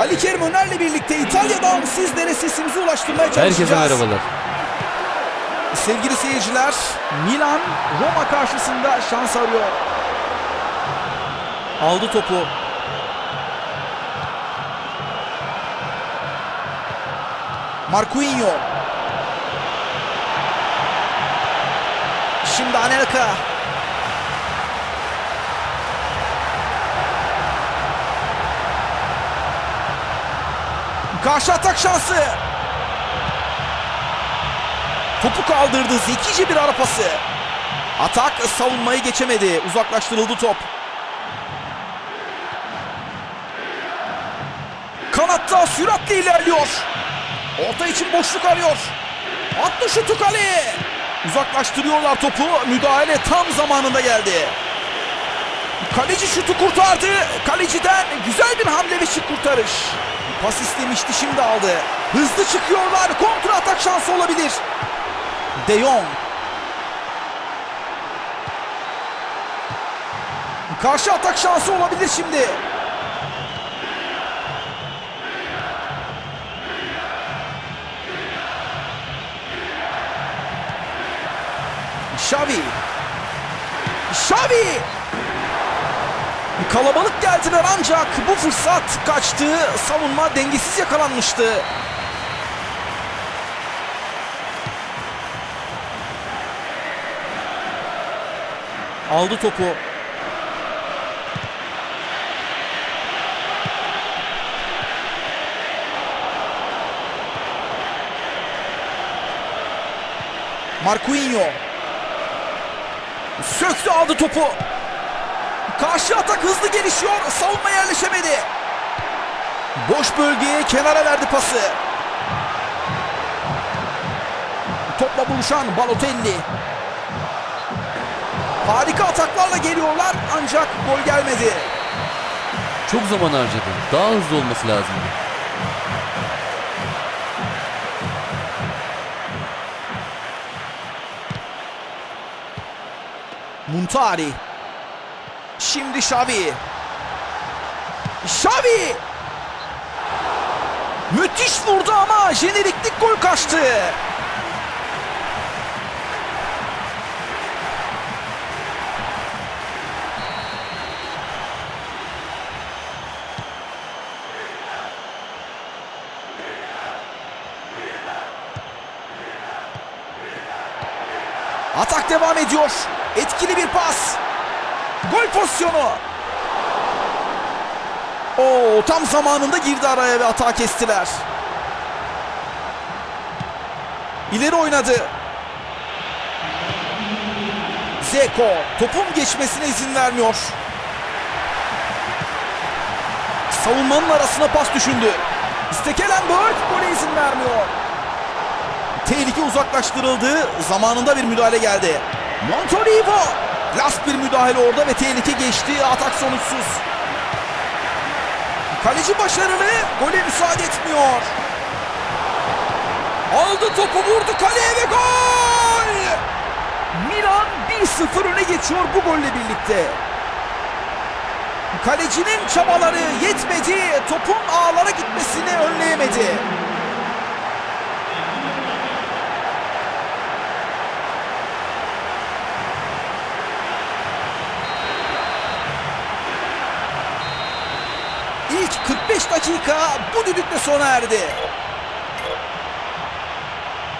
Ali Kerim Öner'le birlikte İtalya'dan sizlere sesimizi ulaştırmaya çalışacağız. Herkese merhabalar. Sevgili seyirciler, Milan Roma karşısında şans arıyor. Aldı topu. Marquinhos. Şimdi Anelka. Karşı atak şansı. Topu kaldırdı. Zekice bir ara pası. Atak savunmayı geçemedi. Uzaklaştırıldı top. Kanatta süratle ilerliyor. Orta için boşluk arıyor. Attı şutu kaleye. Uzaklaştırıyorlar topu. Müdahale tam zamanında geldi. Kaleci şutu kurtardı. Kaleciden güzel bir hamle ve şık kurtarış. Pas istemişti şimdi aldı. Hızlı çıkıyorlar. Kontra atak şansı olabilir. De Jong. Karşı atak şansı olabilir şimdi. Xavi. Xavi. Kalabalık geldiler ancak bu fırsat kaçtı. Savunma dengesiz yakalanmıştı. Aldı topu. Marquinhos. Söktü aldı topu. Karşı atak hızlı gelişiyor. Savunma yerleşemedi. Boş bölgeye kenara verdi pası. Topla buluşan Balotelli. Harika ataklarla geliyorlar ancak gol gelmedi. Çok zaman harcadı. Daha hızlı olması lazımdı. Muntari. Şimdi Xavi. Xavi. Müthiş vurdu ama jeneriklik gol kaçtı. Atak devam ediyor. Etkili bir pas. Gol pozisyonu. Oo, tam zamanında girdi araya ve atağı kestiler. İleri oynadı. Zeko topun geçmesine izin vermiyor. Savunmanın arasına pas düşündü. Stekelenburg gole izin vermiyor. Tehlike uzaklaştırıldı. Zamanında bir müdahale geldi. Montolivo. Last bir müdahale orada ve tehlike geçti. Atak sonuçsuz. Kaleci başarılı. Gole müsaade etmiyor. Aldı topu vurdu kaleye ve gol! Milan 1-0 öne geçiyor bu golle birlikte. Kalecinin çabaları yetmedi. Topun ağlara gitmesini önleyemedi. İlk 45 dakika bu düdükle sona erdi.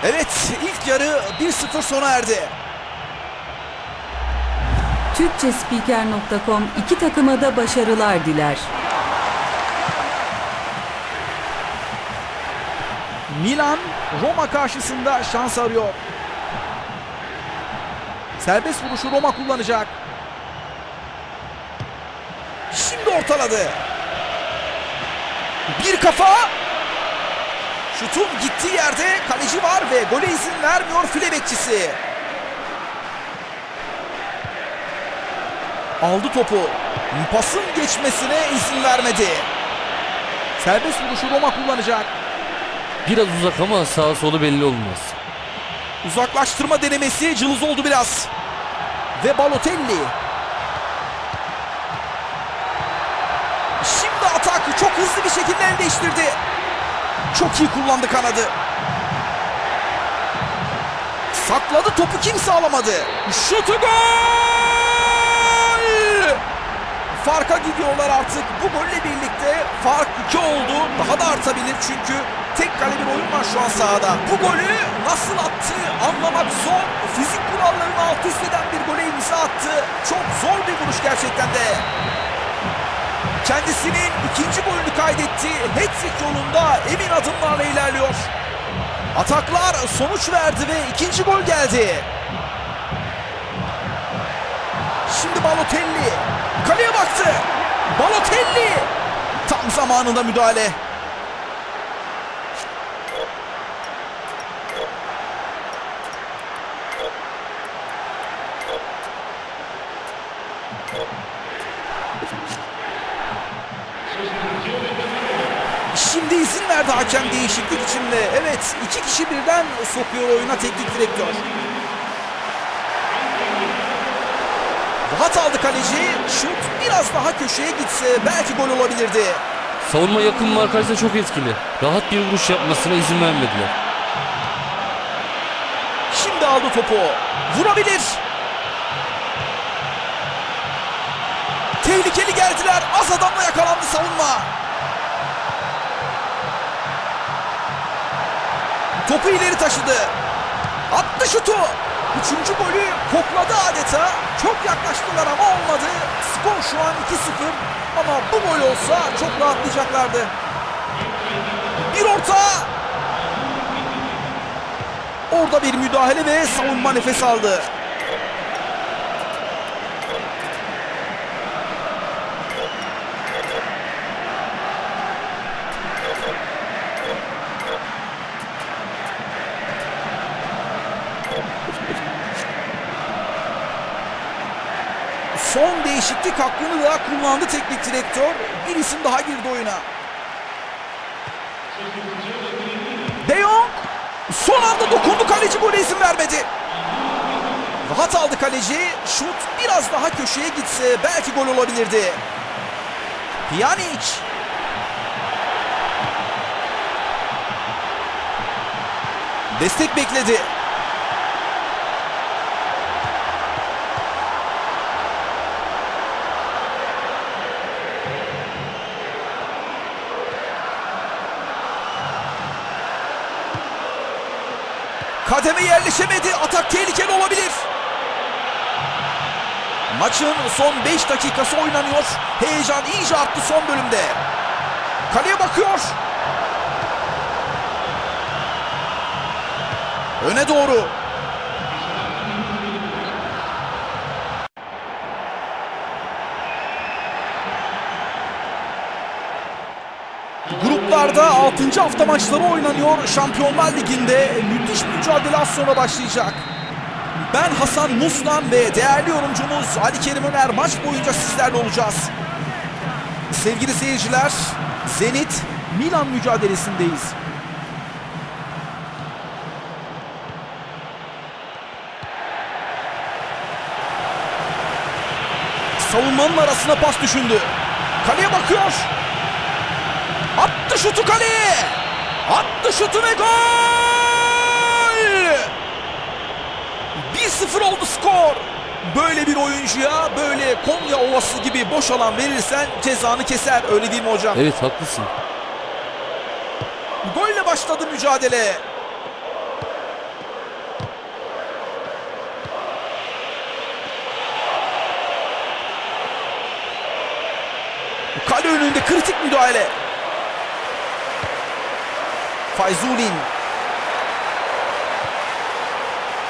Evet ilk yarı 1-0 sona erdi. Türkçespiker.com iki takıma da başarılar diler. Milan Roma karşısında şans arıyor. Serbest vuruşu Roma kullanacak. Şimdi ortaladı. Bir kafa. Şutun gittiği yerde kaleci var ve gole izin vermiyor file bekçisi. Aldı topu. Pasın geçmesine izin vermedi. Serbest vuruşu Roma kullanacak. Biraz uzak ama sağ solu belli olmaz. Uzaklaştırma denemesi cılız oldu biraz. Ve Balotelli. Hızlı bir şekilde el değiştirdi. Çok iyi kullandı kanadı. Sakladı topu kimse alamadı. Şutu gol! Farka gidiyorlar artık. Bu golle birlikte fark 2 oldu. Daha da artabilir çünkü tek kale bir oyun var şu an sahada. Bu golü nasıl attı anlamak zor. Fizik kurallarını alt üst eden bir gole imza attı. Çok zor bir vuruş gerçekten de. Kendisinin ikinci golünü kaydetti. Hat-trick yolunda emin adımlarla ilerliyor. Ataklar sonuç verdi ve ikinci gol geldi. Şimdi Balotelli kaleye baktı. Balotelli tam zamanında müdahale. Şimdi izin verdi hakem değişiklik içinde. Evet iki kişi birden sokuyor oyuna teknik direktör. Rahat aldı kaleci. Şut biraz daha köşeye gitse belki gol olabilirdi. Savunma yakın markajda çok etkili. Rahat bir vuruş yapmasına izin vermediler. Şimdi aldı topu. Vurabilir. Tehlikeli geldiler. Az adamla yakalandı savunma. Topu ileri taşıdı. Attı şutu. Üçüncü golü kokladı adeta. Çok yaklaştılar ama olmadı. Skor şu an 2-0. Ama bu gol olsa çok rahatlayacaklardı. Bir orta. Orada bir müdahale ve savunma nefes aldı. Son değişiklik hakkını da kullandı teknik direktör. Bir isim daha girdi oyuna. De Jong son anda dokundu kaleci gole izin vermedi. Rahat aldı kaleci. Şut biraz daha köşeye gitse belki gol olabilirdi. Pjanic. Destek bekledi. Kademe yerleşemedi. Atak tehlikeli olabilir. Maçın son 5 dakikası oynanıyor. Heyecan iyice arttı son bölümde. Kaleye bakıyor. Öne doğru. Gruplarda 6. hafta maçları oynanıyor. Şampiyonlar Ligi'nde müthiş mücadele az sonra başlayacak. Ben Hasan Muslan ve değerli yorumcumuz Ali Kerim Öner maç boyunca sizlerle olacağız. Sevgili seyirciler, Zenit Milan mücadelesindeyiz. Savunmanın arasına pas düşündü. Kaleye bakıyor. Attı şutu kaleye. Attı şutu ve gol! 1-0 oldu skor. Böyle bir oyuncuya böyle Konya Ovası gibi boş alan verirsen cezanı keser. Öyle değil mi hocam? Evet haklısın. Golle başladı mücadele. Kale önünde kritik müdahale. Fayzulin.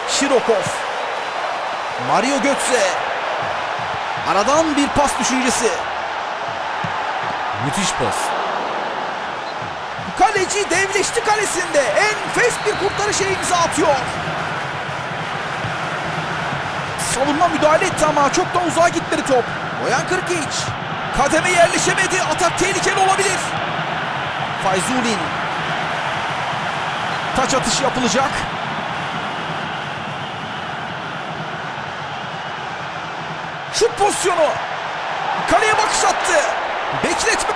Şirokov. Mario Götze. Aradan bir pas düşüncesi. Müthiş pas. Kaleci devleşti kalesinde. Enfes bir kurtarışa imza atıyor. Savunma müdahale etti ama çok da uzağa gitmedi top. Boyan Kırkiç. Kademe yerleşemedi. Atak tehlikeli olabilir. Fayzulin. Taç atışı yapılacak. Şut pozisyonu. Kaleye bakış attı. Bekletme.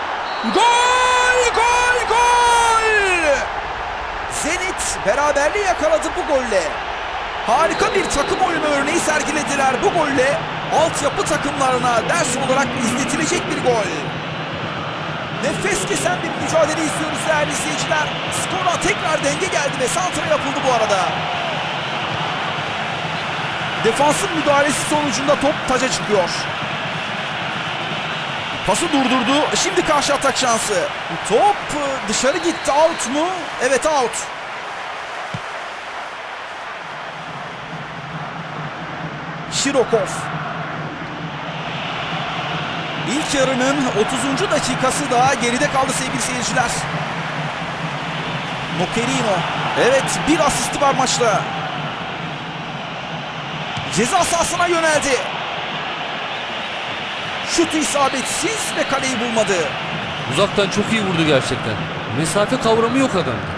Gol! Gol! Gol! Zenit beraberliği yakaladı bu golle. Harika bir takım oyunu örneği sergilediler bu golle. Altyapı takımlarına ders olarak izletilecek bir gol. Nefes kesen bir mücadele izliyoruz değerli izleyiciler. Skora tekrar denge geldi ve santra yapıldı bu arada. Defansın müdahalesi sonucunda top taca çıkıyor. Pası durdurdu. Şimdi karşı atak şansı. Top dışarı gitti. Out mu? Evet out. Şirokov. İlk yarının 30. dakikası daha geride kaldı sevgili seyirciler. Nokerino. Evet bir asisti var maçta. Ceza sahasına yöneldi. Şutu isabetsiz ve kaleyi bulmadı. Uzaktan çok iyi vurdu gerçekten. Mesafe kavramı yok adamda.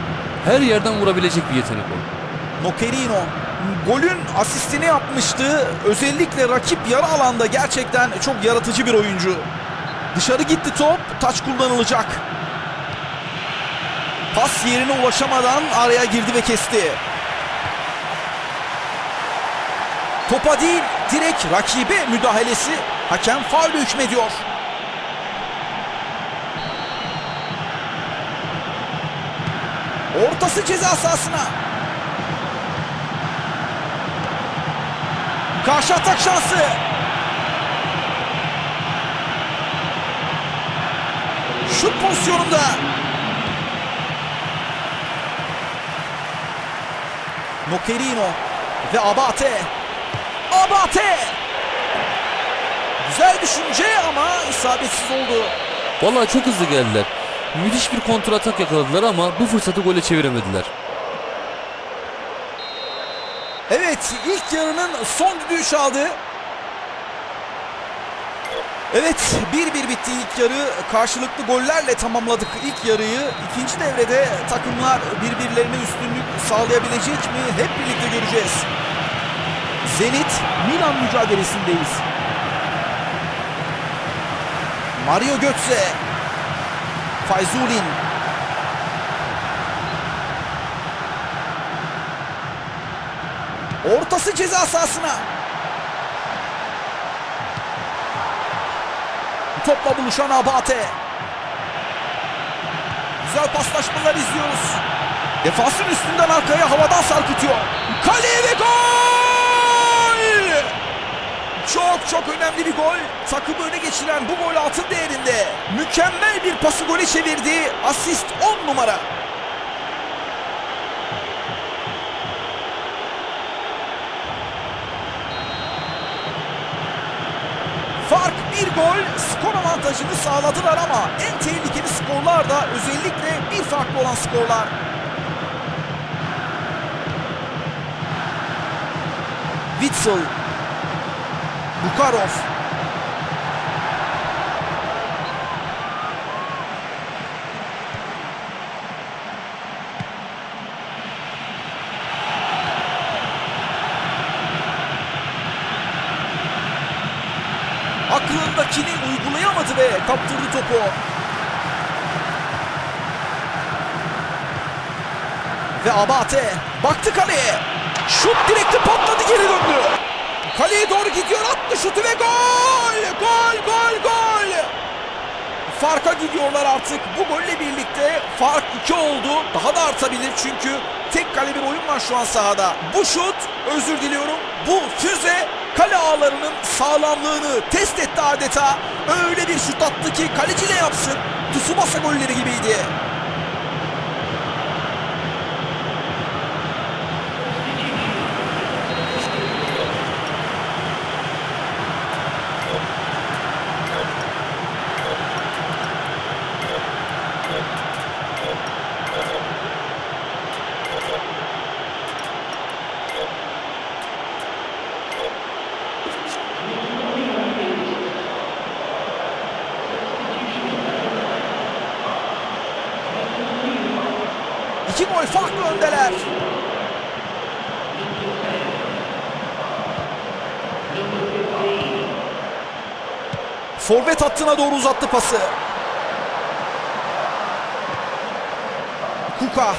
Her yerden vurabilecek bir yetenek o. Nokerino golün asistini yapmıştı. Özellikle rakip yarı alanda gerçekten çok yaratıcı bir oyuncu. Dışarı gitti top. Taç kullanılacak. Pas yerine ulaşamadan araya girdi ve kesti. Topa değil direkt rakibe müdahalesi hakem faul hükmediyor. Ortası ceza sahasına. Karşı atak şansı. Şut pozisyonunda. Nokerino ve Abate. Abate. Güzel düşünce ama isabetsiz oldu. Vallahi çok hızlı geldiler. Müthiş bir kontratak yakaladılar ama bu fırsatı gole çeviremediler. Evet ilk yarının son düdüğü çaldı. Evet 1-1 bitti ilk yarı. Karşılıklı gollerle tamamladık ilk yarıyı. İkinci devrede takımlar birbirlerine üstünlük sağlayabilecek mi? Hep birlikte göreceğiz. Zenit Milan mücadelesindeyiz. Mario Götze. Fayzulin. Ortası ceza sahasına. Topla buluşan Abate. Güzel paslaşmalar izliyoruz. Defansın üstünden arkaya havadan sarkıtıyor. Kaleye ve gol! Çok çok önemli bir gol. Takımı öne geçiren bu gol altın değerinde. Mükemmel bir pası gole çevirdi. Asist 10 numara. Fark bir gol skor avantajını sağladılar ama en tehlikeli skorlar da özellikle bir farklı olan skorlar. Witzel, Bukarov, aklındakini uygulayamadı ve kaptırdı topu. Ve Abate baktı kaleye. Şut direkti patladı geri döndü. Kaleye doğru gidiyor attı şutu ve gol! Gol gol gol! Farka gidiyorlar artık. Bu golle birlikte fark 2 oldu. Daha da artabilir çünkü tek kale bir oyun var şu an sahada. Bu şut, özür diliyorum, bu füze kale ağlarının sağlamlığını test etti adeta. Öyle bir şut attı ki kaleci ne yapsın? Tsubasa golleri gibiydi. İki gol farklı öndeler. Forvet hattına doğru uzattı pası. Kuka.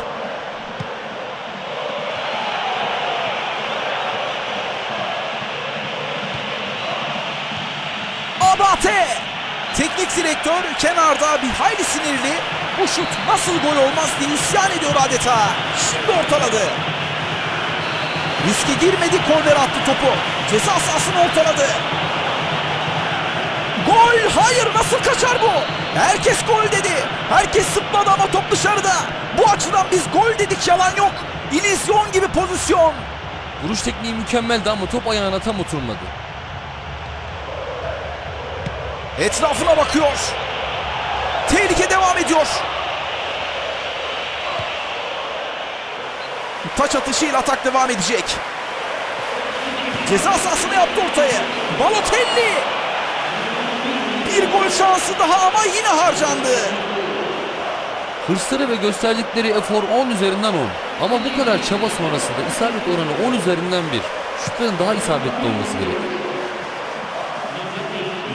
Abate. Teknik direktör kenarda bir hayli sinirli. Bu şut nasıl gol olmaz diye isyan ediyor adeta. Şimdi ortaladı. Riske girmedi korner attı topu. Ceza sahasını ortaladı. Gol! Hayır nasıl kaçar bu? Herkes gol dedi. Herkes sıpladı ama top dışarıda. Bu açıdan biz gol dedik yalan yok. İllüzyon gibi pozisyon. Vuruş tekniği mükemmeldi ama top ayağına tam oturmadı. Etrafına bakıyor. Tehlike devam ediyor. Taç atışıyla atak devam edecek. Ceza sahasını yaptı ortaya. Balotelli. Bir gol şansı daha ama yine harcandı. Hırsları ve gösterdikleri efor 10 üzerinden 10. Ama bu kadar çaba sonrasında isabet oranı 10 üzerinden 1. Şutların daha isabetli olması gerek.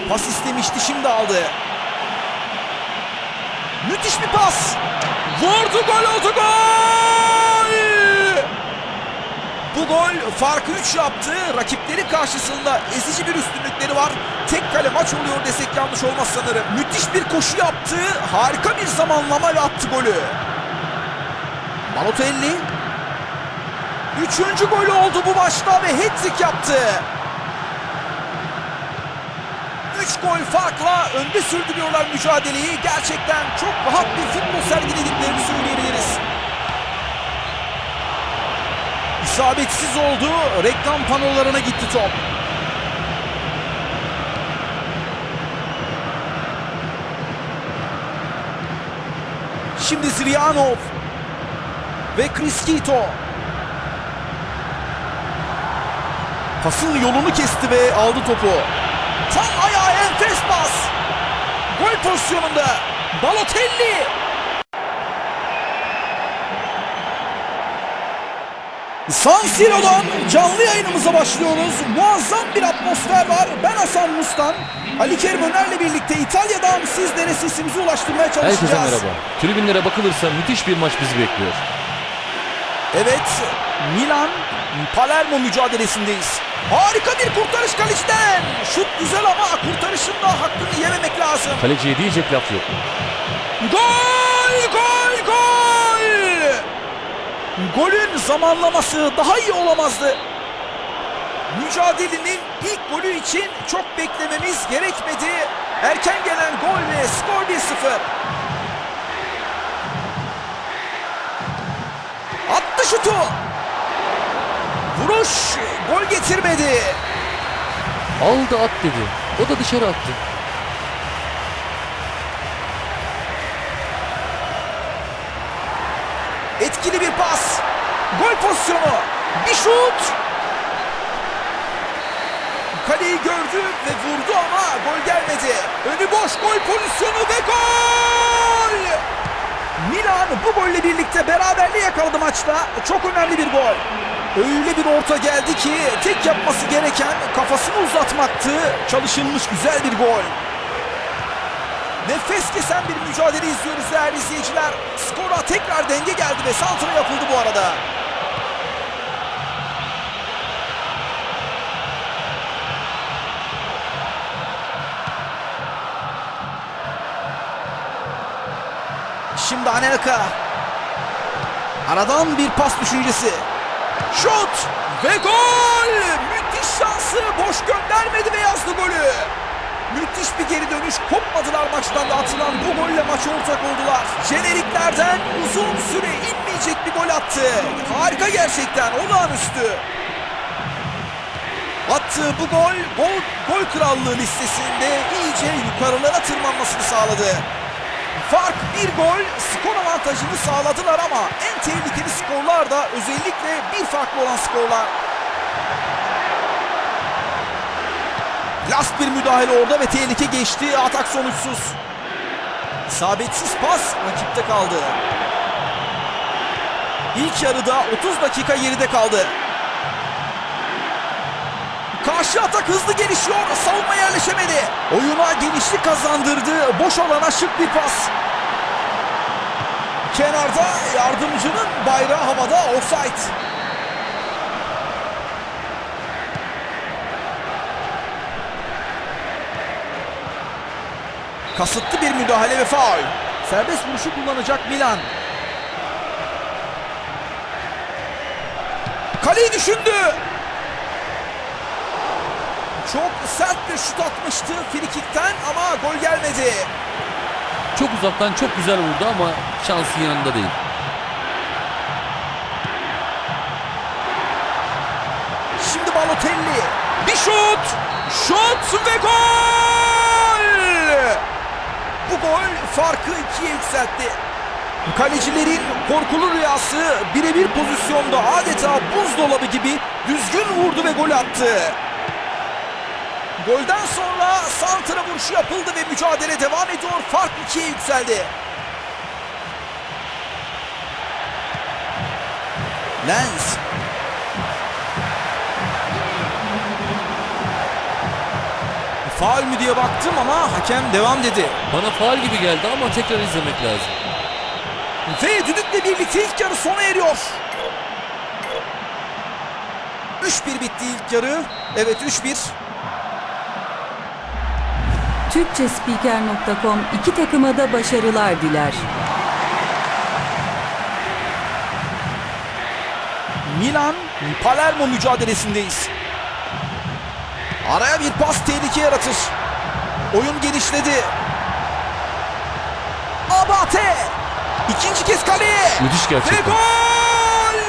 Pas istemişti şimdi aldı. Müthiş bir pas. Vurdu gol oldu gol. Bu gol farkı 3 yaptı. Rakipleri karşısında ezici bir üstünlükleri var. Tek kale maç oluyor desek yanlış olmaz sanırım. Müthiş bir koşu yaptı. Harika bir zamanlama ve attı golü. Balotelli. Üçüncü golü oldu bu maçta ve hat-trick yaptı. 3 gol farkla önde sürdürüyorlar mücadeleyi. Gerçekten çok rahat bir futbol sergilediklerini söyleyebiliriz. İsabetsiz oldu. Reklam panolarına gitti top. Şimdi Zriyanov ve Kriskito. Pasın yolunu kesti ve aldı topu. Tam ayağa enfes pas. Gol pozisyonunda. Balotelli. San Siro'dan canlı yayınımıza başlıyoruz. Muazzam bir atmosfer var. Ben Hasan Mustan. Ali Kerim Öner'le birlikte İtalya'dan sizlere sesimizi ulaştırmaya çalışacağız. Herkese merhaba. Tribünlere bakılırsa müthiş bir maç bizi bekliyor. Evet, Milan Palermo mücadelesindeyiz. Harika bir kurtarış kaleciden. Şut güzel ama kurtarışın da hakkını yememek lazım. Kaleciye diyecek laf yok. Gol! Gol! Gol! Golün zamanlaması daha iyi olamazdı. Mücadelenin ilk golü için çok beklememiz gerekmedi. Erken gelen gol ve skor 1-0. Attı şutu. Vuruş gol getirmedi. Aldı at dedi. O da dışarı attı. Etkili bir pas. Gol pozisyonu. Bir şut. Kaleyi gördü ve vurdu ama gol gelmedi. Önü boş gol pozisyonu ve gol. Milan bu golle birlikte beraberliği yakaladı maçta. Çok önemli bir gol. Öyle bir orta geldi ki tek yapması gereken kafasını uzatmaktı. Çalışılmış güzel bir gol. Nefes kesen bir mücadele izliyoruz değerli izleyiciler. Skora tekrar denge geldi ve santra yapıldı bu arada. Şimdi Anelka. Aradan bir pas düşüncesi. Şut ve gol! Bir geri dönüş. Kopmadılar maçtan da atılan bu golle maça ortak oldular. Jeneriklerden uzun süre inmeyecek bir gol attı. Harika gerçekten. Olağanüstü. Attığı bu gol, gol, gol krallığı listesinde iyice yukarılara tırmanmasını sağladı. Fark bir gol, skor avantajını sağladılar ama en tehlikeli skorlar da özellikle bir farklı olan skorlar. Last bir müdahale orada ve tehlike geçti. Atak sonuçsuz. İsabetsiz pas rakipte kaldı. İlk yarıda 30 dakika geride kaldı. Karşı atak hızlı gelişiyor. Savunma yerleşemedi. Oyuna genişlik kazandırdı. Boş alana şık bir pas. Kenarda yardımcının bayrağı havada offside. Kasıtlı bir müdahale ve faul. Serbest vuruşu kullanacak Milan. Kaleyi düşündü. Çok sert bir şut atmıştı frikikten ama gol gelmedi. Çok uzaktan çok güzel vurdu ama şansın yanında değil. Şimdi Balotelli. Bir şut. Şut ve gol. Gol farkı ikiye yükseltti. Kalecilerin korkulu rüyası birebir pozisyonda adeta buzdolabı gibi düzgün vurdu ve gol attı. Golden sonra santra vuruşu yapıldı ve mücadele devam ediyor. Fark ikiye yükseldi. Lens Faul mü diye baktım ama hakem devam dedi. Bana faal gibi geldi ama tekrar izlemek lazım. Ve düdükle birlikte ilk yarı sona eriyor. 3-1 bitti ilk yarı. Evet 3-1. Türkçespiker.com iki takıma da başarılar diler. Milan Palermo mücadelesindeyiz. Araya bir pas tehlike yaratır. Oyun genişledi. Abate. İkinci kez kaleye. Müthiş Ve gerçekten. gol!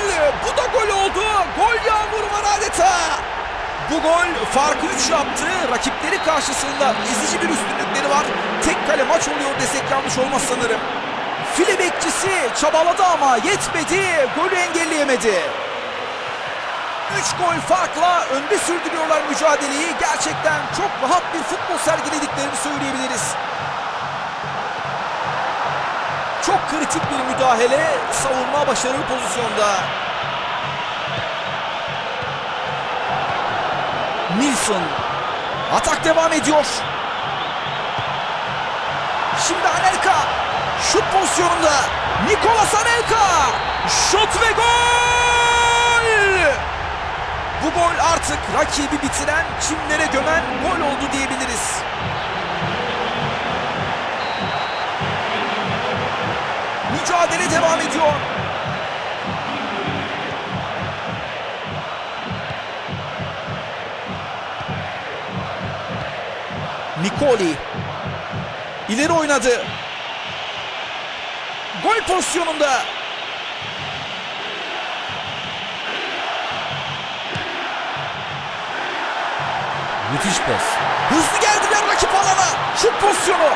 Bu da gol oldu. Gol yağmuru var adeta. Bu gol farkı 3 yaptı. Rakipleri karşısında ezici bir üstünlükleri var. Tek kale maç oluyor desek yanlış olmaz sanırım. File bekçisi çabaladı ama yetmedi. Golü engelleyemedi. 3 gol farkla önde sürdürüyorlar mücadeleyi. Gerçekten çok rahat bir futbol sergilediklerini söyleyebiliriz. Çok kritik bir müdahale. Savunma başarılı pozisyonda. Nilsson. Atak devam ediyor. Şimdi Anelka. Şut pozisyonunda. Nikolas Anelka. Şut ve gol! Bu gol artık rakibi bitiren, çimlere gömen gol oldu diyebiliriz. Mücadele devam ediyor. Nikoli ileri oynadı. Gol pozisyonunda. Müthiş pas. Hızlı geldiler rakip alana. Şut pozisyonu.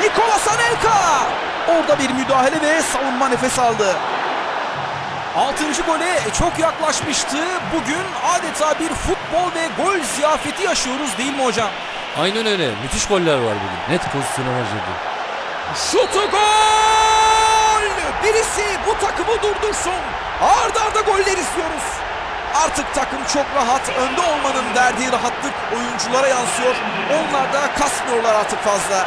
Nikolas Anelka. Orada bir müdahale ve savunma nefes aldı. Altıncı gole çok yaklaşmıştı. Bugün adeta bir futbol ve gol ziyafeti yaşıyoruz değil mi hocam? Aynen öyle. Müthiş goller var bugün. Net pozisyona harcadı. Şutu gol! Birisi bu takımı durdursun. Arda arda goller istiyoruz. Artık takım çok rahat. Önde olmanın verdiği rahatlık oyunculara yansıyor. Onlar da kasmıyorlar artık fazla.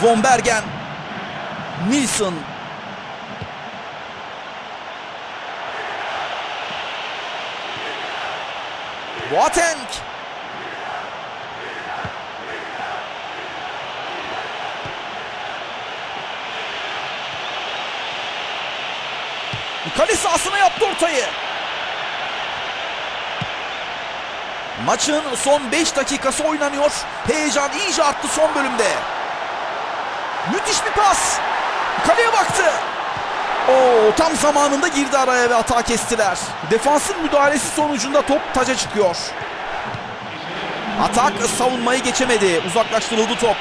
Von Bergen. Nilsson. Boateng. Kale sahasına yaptı ortayı. Maçın son 5 dakikası oynanıyor. Heyecan iyice arttı son bölümde. Müthiş bir pas. Kaleye baktı. Oo, tam zamanında girdi araya ve hata kestiler. Defansın müdahalesi sonucunda top taca çıkıyor. Atak savunmayı geçemedi. Uzaklaştırıldı top.